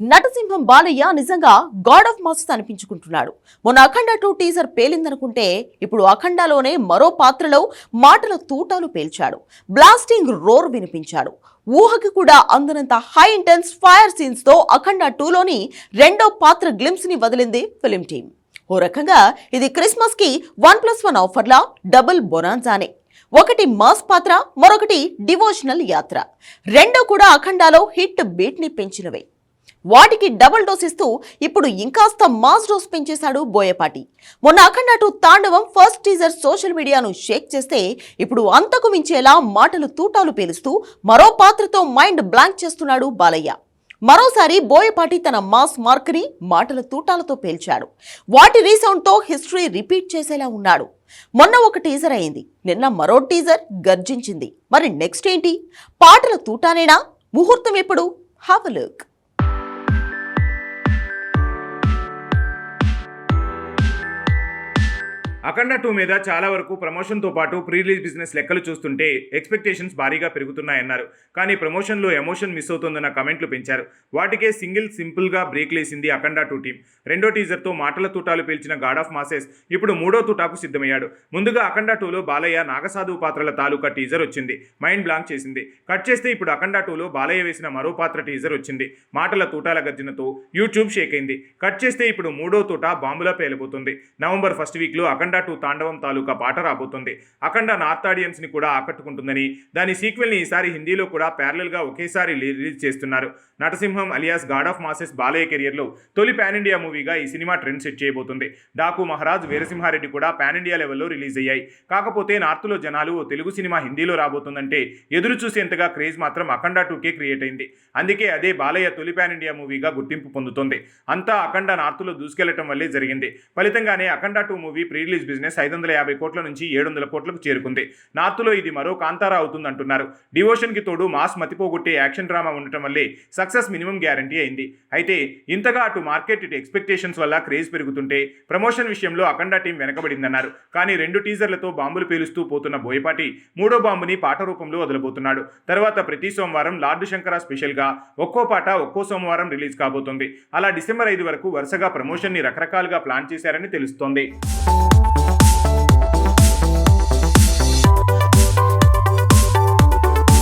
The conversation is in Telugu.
నటసింహం బాలయ్య నిజంగా గాడ్ ఆఫ్ మాస్ అనిపించుకుంటున్నాడు. మొన్న అఖండ టూ టీజర్ పేలిందనుకుంటే ఇప్పుడు అఖండలోనే మరో పాత్రలో మాటల తూటాలు పేల్చాడు. Blasting roar వినిపించాడు. ఊహకి కూడా అందనంత హై ఇంటెన్స్ ఫైర్ సీన్స్తో అఖండ టూలోని రెండో పాత్ర గ్లిమ్స్ని వదిలింది ఫిలిం టీం ఓ రకంగా ఇది క్రిస్మస్కి వన్ ప్లస్ వన్ ఆఫర్లా డబుల్ బొనాన్జానే ఒకటి మాస్ పాత్ర మరొకటి డివోషనల్ యాత్ర. రెండో కూడా అఖండాలో హిట్ బీట్ని పెంచినవే. వాటికి డబుల్ డోస్ ఇస్తూ ఇప్పుడు ఇంకాస్త మాస్ డోస్ పెంచేశాడు బోయపాటి. మొన్న Akhanda two Thaandavam first teaser social మీడియాను షేక్ చేస్తే ఇప్పుడు అంతకు మించేలా మాటలు తూటాలు పేలుస్తూ మరో పాత్రతో మైండ్ బ్లాంక్ చేస్తున్నాడు బాలయ్య. మరోసారి బోయపాటి తన మాస్ మార్క్ని మాటల తూటాలతో పేల్చాడు. వాటి రీసౌండ్తో హిస్టరీ రిపీట్ చేసేలా ఉన్నాడు. మొన్న ఒక టీజర్ అయింది. నిన్న మరో టీజర్ గర్జించింది. మరి నెక్స్ట్ ఏంటి? పాటల తూటానేనా? ముహూర్తం ఎప్పుడు? Have look. అఖండ టూ మీద చాలా వరకు ప్రమోషన్తో పాటు ప్రీ రిలీజ్ బిజినెస్ లెక్కలు చూస్తుంటే ఎక్స్పెక్టేషన్స్ భారీగా పెరుగుతున్నాయన్నారు. కానీ ప్రమోషన్లో ఎమోషన్ మిస్ అవుతుందన్న కమెంట్లు పెంచారు. వాటికే సింగిల్ సింపుల్గా బ్రేక్ లేసింది అఖండ టూ టీం రెండో టీజర్తో మాటల తూటాలు పేల్చిన గాడ్ ఆఫ్ మాసెస్ ఇప్పుడు మూడో తూటాకు సిద్ధమయ్యాడు. ముందుగా అఖండ టూలో బాలయ్య నాగసాధు పాత్రల తాలూకా టీజర్ వచ్చింది. మైండ్ బ్లాంక్ చేసింది. కట్ చేస్తే ఇప్పుడు అఖండ టూలో బాలయ్య వేసిన మరో పాత్ర టీజర్ వచ్చింది. మాటల తూటాల గర్జనతో యూట్యూబ్ షేక్ అయింది. కట్ చేస్తే ఇప్పుడు మూడో తూట బాంబులా పేలిపోతుంది నవంబర్ ఫస్ట్ వీక్లో అఖండ టూ తాండవం తాలూకా పాట రాబోతుంది. అఖండ నార్త్ ఆడియన్స్ని కూడా ఆకట్టుకుంటుందని దాని సీక్వెల్ని ఈసారి హిందీలో కూడా ప్యారలల్గా ఒకేసారి రిలీజ్ చేస్తున్నారు. నటసింహం alias god of masses Balayya కెరియర్లో తొలి పాన్ ఇండియా మూవీగా ఈ సినిమా ట్రెండ్ సెట్ చేయబోతుంది. డాకు మహారాజ్ వీరసింహారెడ్డి కూడా పాన్ ఇండియా లెవెల్లో రిలీజ్ అయ్యాయి. కాకపోతే నార్త్లో జనాలు ఓ తెలుగు సినిమా హిందీలో రాబోతుందంటే ఎదురు చూసేంతగా క్రేజ్ మాత్రం అఖండ టూకే క్రియేట్ అయింది. అందుకే అదే బాలయ్య తొలి పాన్ ఇండియా మూవీగా గుర్తింపు పొందుతుంది. అంతా అఖండ నార్త్లో దూసుకెళ్ళటం వల్లే జరిగింది. ఫలితంగానే Akhanda two movie pre release business ఐదు వందల యాభై కోట్ల నుంచి ఏడు వందల కోట్లకు చేరుకుంది. నార్త్లో ఇది మరో కాంతారా అవుతుందంటున్నారు. డివోషన్కి తోడు మాస్ మతిపోగొట్టే యాక్షన్ డ్రామా ఉండటం వల్లే సక్సెస్ మినిమం గ్యారంటీ అయింది. అయితే ఇంతగా అటు మార్కెట్ ఇటు ఎక్స్పెక్టేషన్స్ వల్ల క్రేజ్ పెరుగుతుంటే ప్రమోషన్ విషయంలో అఖండ టీం వెనకబడిందన్నారు. కానీ రెండు టీజర్లతో బాంబులు పేలుస్తూ పోతున్న బోయపాటి మూడో బాంబుని పాట రూపంలో వదలబోతున్నాడు. తర్వాత ప్రతి సోమవారం లార్డు శంకర స్పెషల్గా ఒక్కో పాట ఒక్కో సోమవారం రిలీజ్ కాబోతుంది. అలా డిసెంబర్ ఐదు వరకు వరుసగా ప్రమోషన్ని రకరకాలుగా ప్లాన్ చేశారని తెలుస్తోంది.